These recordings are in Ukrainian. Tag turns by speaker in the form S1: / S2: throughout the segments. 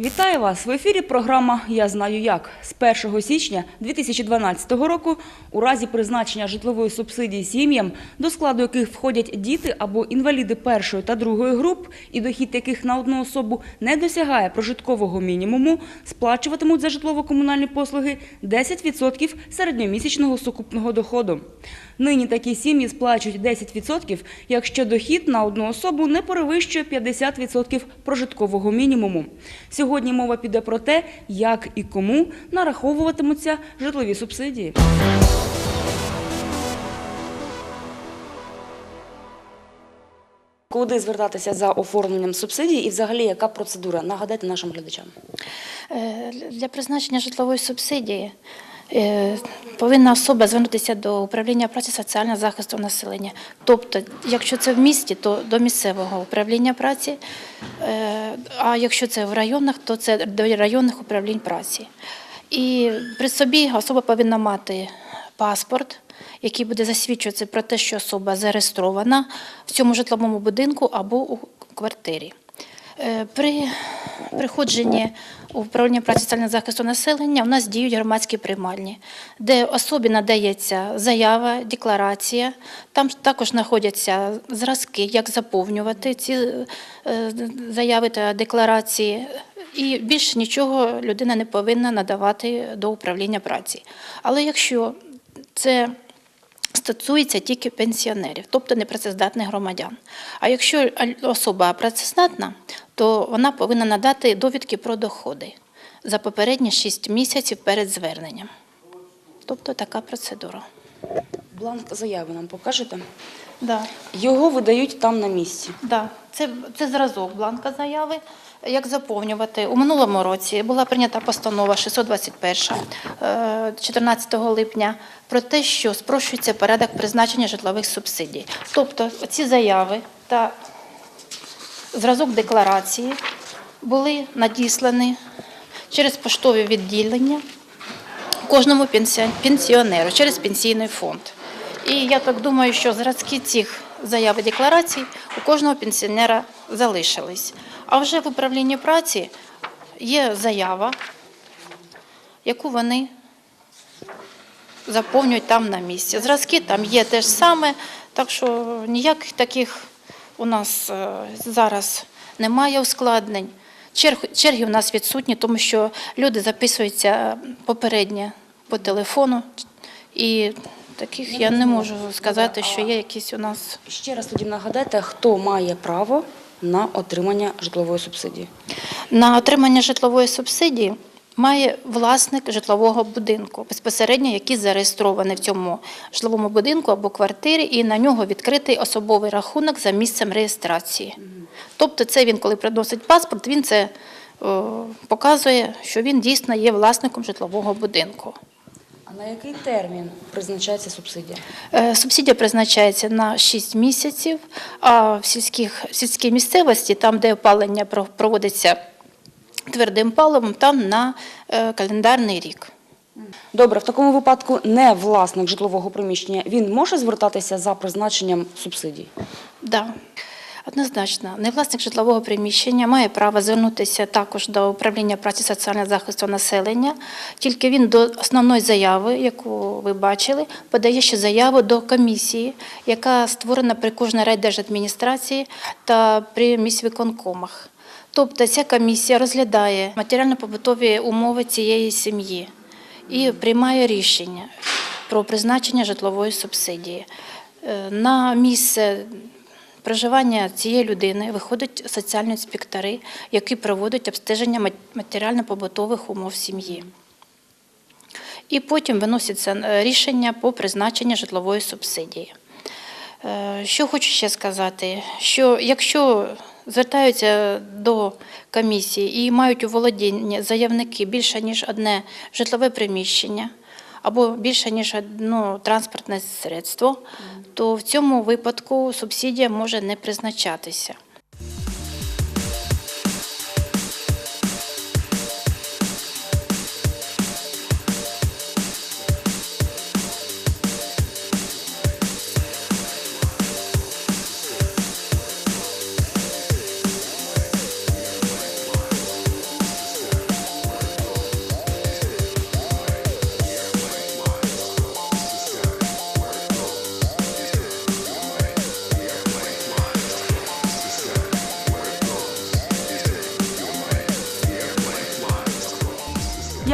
S1: Вітаю вас в ефірі. Програма Я знаю як з 1 січня 2012 року. У разі призначення житлової субсидії сім'ям, до складу яких входять діти або інваліди першої та другої груп, і дохід яких на одну особу не досягає прожиткового мінімуму, сплачуватимуть за житлово-комунальні послуги 10% середньомісячного сукупного доходу. Нині такі сім'ї сплачують 10%, якщо дохід на одну особу не перевищує 50% прожиткового мінімуму. Сьогодні мова піде про те, як і кому нараховуватимуться житлові субсидії. Куди звертатися за оформленням субсидій і взагалі яка процедура? Нагадайте нашим глядачам.
S2: Е, Для призначення житлової субсидії повинна особа звернутися до управління праці соціального захисту населення. Тобто, якщо це в місті, то до місцевого управління праці, е, а якщо це в районах, то це до районних управлінь праці. І при собі особа повинна мати паспорт, який буде засвідчувати про те, що особа зареєстрована в цьому житловому будинку або у квартирі. Е, При приходженні управління праці соціального захисту населення у нас діють громадські приймальні, де особі надається заява, декларація. Там також знаходяться зразки, як заповнювати ці е, заяви та декларації. І більше нічого людина не повинна надавати до управління праці. Але якщо це стосується тільки пенсіонерів, тобто непрацездатних громадян. А якщо особа працездатна, то вона повинна надати довідки про доходи за попередні 6 місяців перед зверненням. Тобто така процедура.
S1: Бланк заяви нам покажете.
S2: Да.
S1: Його видають там на місці.
S2: Да, це, це зразок бланка заяви. Як заповнювати? У минулому році була прийнята постанова 621 е, 14 липня про те, що спрощується порядок призначення житлових субсидій. Тобто ці заяви та зразок декларації були надіслані через поштове відділення кожному пенсіонеру через пенсійний фонд. І я так думаю, що зразки цих заяв і декларацій у кожного пенсіонера залишились. А вже в управлінні праці є заява, яку вони заповнюють там на місці. Зразки там є те ж саме, так що ніяких таких у нас е, зараз немає ускладнень. Черги у нас відсутні, тому що люди записуються попередньо по телефону, і таких я не можу сказати, що є якісь у нас.
S1: Ще раз тоді нагадайте, хто має право на отримання житлової субсидії.
S2: На отримання житлової субсидії має власник житлового будинку, безпосередньо який зареєстрований в цьому житловому будинку або квартирі, і на нього відкритий особовий рахунок за місцем реєстрації. Тобто, це він, коли приносить паспорт, він це показує, що він дійсно є власником житлового будинку.
S1: А на який термін призначається субсидія?
S2: Е, Субсидія призначається на 6 місяців, а в сільських, в сільській місцевості, там, де опалення проводиться твердим паливом, там на е, календарний рік.
S1: Добре, в такому випадку не власник житлового приміщення, він може звертатися за призначенням субсидій?
S2: Да. Однозначно, невласник житлового приміщення має право звернутися також до управління праці соціального захисту населення. Тільки він до основної заяви, яку ви бачили, подає ще заяву до комісії, яка створена при кожній райдержадміністрації та при міськвиконкомах. Тобто ця комісія розглядає матеріально-побутові умови цієї сім'ї і приймає рішення про призначення житлової субсидії. Е, На місце проживання цієї людини виходять соціальні інспектори, які проводять обстеження матеріально-побутових умов сім'ї. І потім виноситься е, рішення по призначенню житлової субсидії. Е, Що хочу ще сказати, що якщо звертаються до комісії і мають у володінні заявники більше ніж одне житлове приміщення або більше ніж одно транспортне средство, то в цьому випадку субсидія може не призначатися.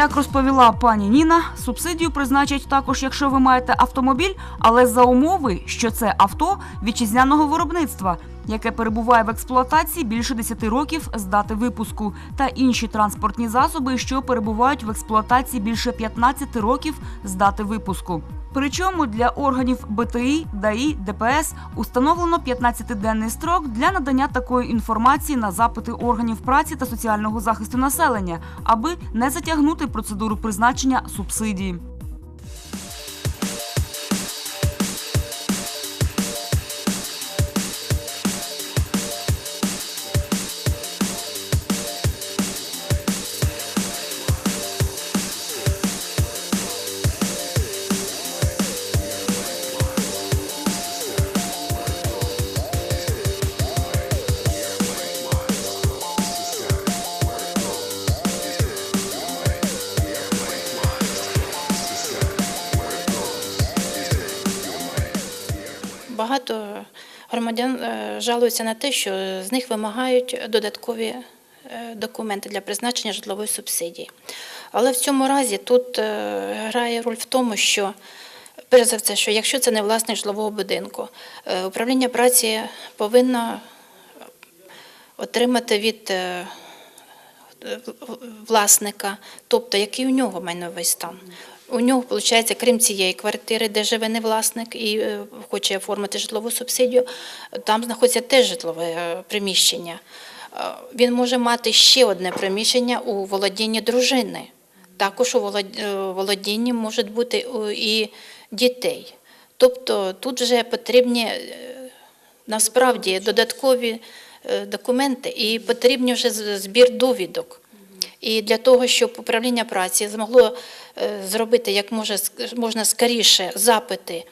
S1: Як розповіла пані Ніна, субсидію призначать також, якщо ви маєте автомобіль, але за умови, що це авто вітчизняного виробництва, яке перебуває в експлуатації більше 10 років з дати випуску, та інші транспортні засоби, що перебувають в експлуатації більше 15 років з дати випуску. Причому для органів БТІ, ДАІ, ДПС установлено 15-денний строк для надання такої інформації на запити органів праці та соціального захисту населення, аби не затягнути процедуру призначення субсидії.
S2: Багато громадян е, жалуються на те, що з них вимагають додаткові е, документи для призначення житлової субсидії. Але в цьому разі тут е, грає роль в тому, що перш за все, що якщо це не власник житлового будинку, управління праці повинно отримати від власника, тобто який у нього майновий стан. У нього, виходить, крім цієї квартири, де живе не власник і е, хоче оформити житлову субсидію, там знаходиться теж житлове е, приміщення. Е, Він може мати ще одне приміщення у володінні дружини. Також у володінні можуть бути і дітей. Тобто тут вже потрібні насправді додаткові документи і потрібні вже збір довідок. І для того, щоб управління праці змогло зробити як може можна скоріше запити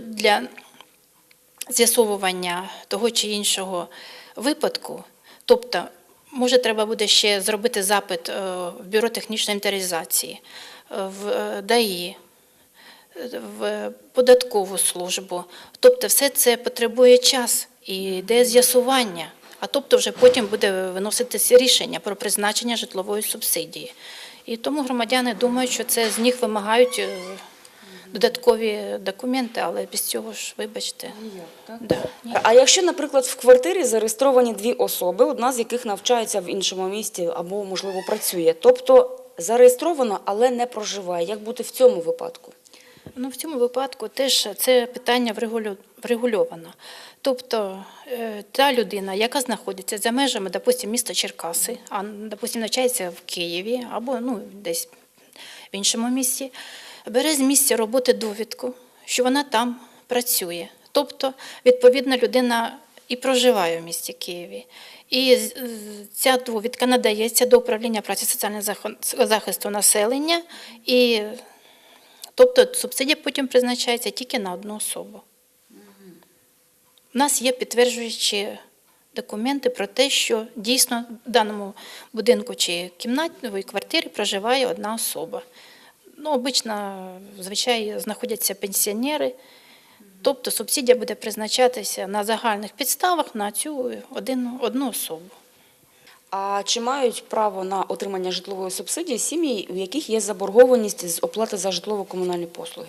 S2: для з'ясовування того чи іншого випадку, тобто, може, треба буде ще зробити запит е, в бюро технічної інвентаризації, е, в е, ДАІ, в податкову службу. Тобто, все це потребує час і йде з'ясування. А тобто, вже потім буде виноситися рішення про призначення житлової субсидії. І тому громадяни думають, що це з них вимагають е, додаткові документи, але без цього ж, вибачте, да, ні.
S1: А якщо, наприклад, в квартирі зареєстровані дві особи, одна з яких навчається в іншому місті або, можливо, працює, тобто зареєстровано, але не проживає, як бути в цьому випадку?
S2: Ну, в цьому випадку теж це питання врегульовано. Тобто е, та людина, яка знаходиться за межами, допустим, міста Черкаси, а допустим, навчається в Києві або ну, десь в іншому місті, бере з місця роботи довідку, що вона там працює. Тобто, відповідна людина і проживає в місті Києві. І ця довідка надається до управління праці соціального захисту населення і Тобто субсидія потім призначається тільки на одну особу. У нас є підтверджуючі документи про те, що дійсно в даному будинку чи кімнатної квартирі проживає одна особа. Ну, обично, звичайно, знаходяться пенсіонери, тобто субсидія буде призначатися на загальних підставах на цю один, одну особу.
S1: А чи мають право на отримання житлової субсидії сім'ї, у яких є заборгованість з оплати за житлово-комунальні послуги?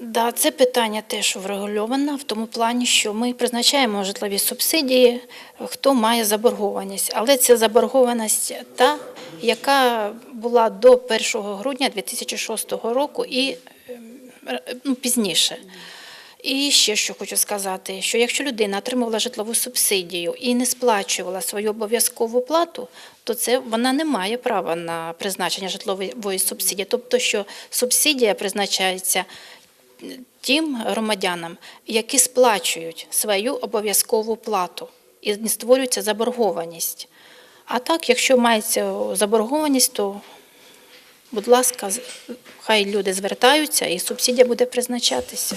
S2: Да, це питання теж врегульовано в тому плані, що ми призначаємо житлові субсидії, хто має заборгованість. Але це заборгованість та, яка була до 1 грудня 2006 року і ем, ну, пізніше. І ще що хочу сказати, що якщо людина отримувала житлову субсидію і не сплачувала свою обов'язкову плату, то це вона не має права на призначення житлової субсидії. Тобто, що субсидія призначається тим громадянам, які сплачують свою обов'язкову плату і створюється заборгованість. А так, якщо мається заборгованість, то, будь ласка, хай люди звертаються і субсидія буде призначатися.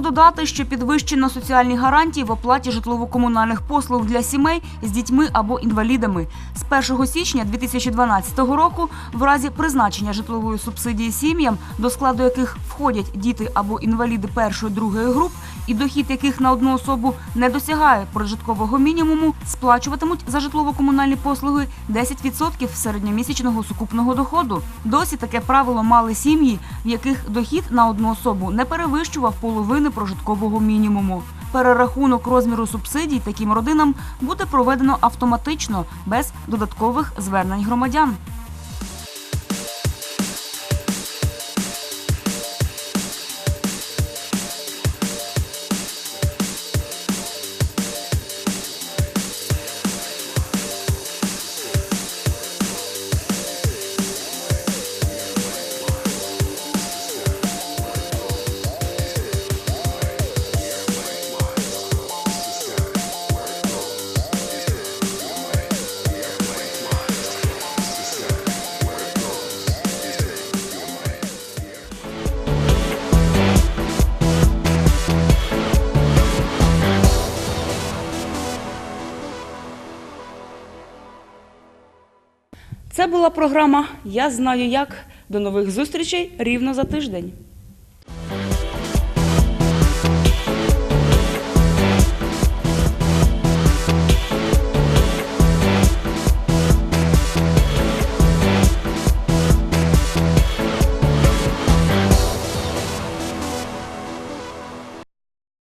S1: Варто додати, що підвищено соціальні гарантії в оплаті житлово-комунальних послуг для сімей з дітьми або інвалідами. З 1 січня 2012 року, в разі призначення житлової субсидії сім'ям, до складу яких входять діти або інваліди першої другої груп, і дохід яких на одну особу не досягає прожиткового мінімуму, сплачуватимуть за житлово-комунальні послуги 10% середньомісячного сукупного доходу. Досі таке правило мали сім'ї, в яких дохід на одну особу не перевищував половини прожиткового мінімуму. Перерахунок розміру субсидій таким родинам буде проведено автоматично без додаткових звернень громадян. Це була програма Я знаю як. До нових зустрічей рівно за тиждень.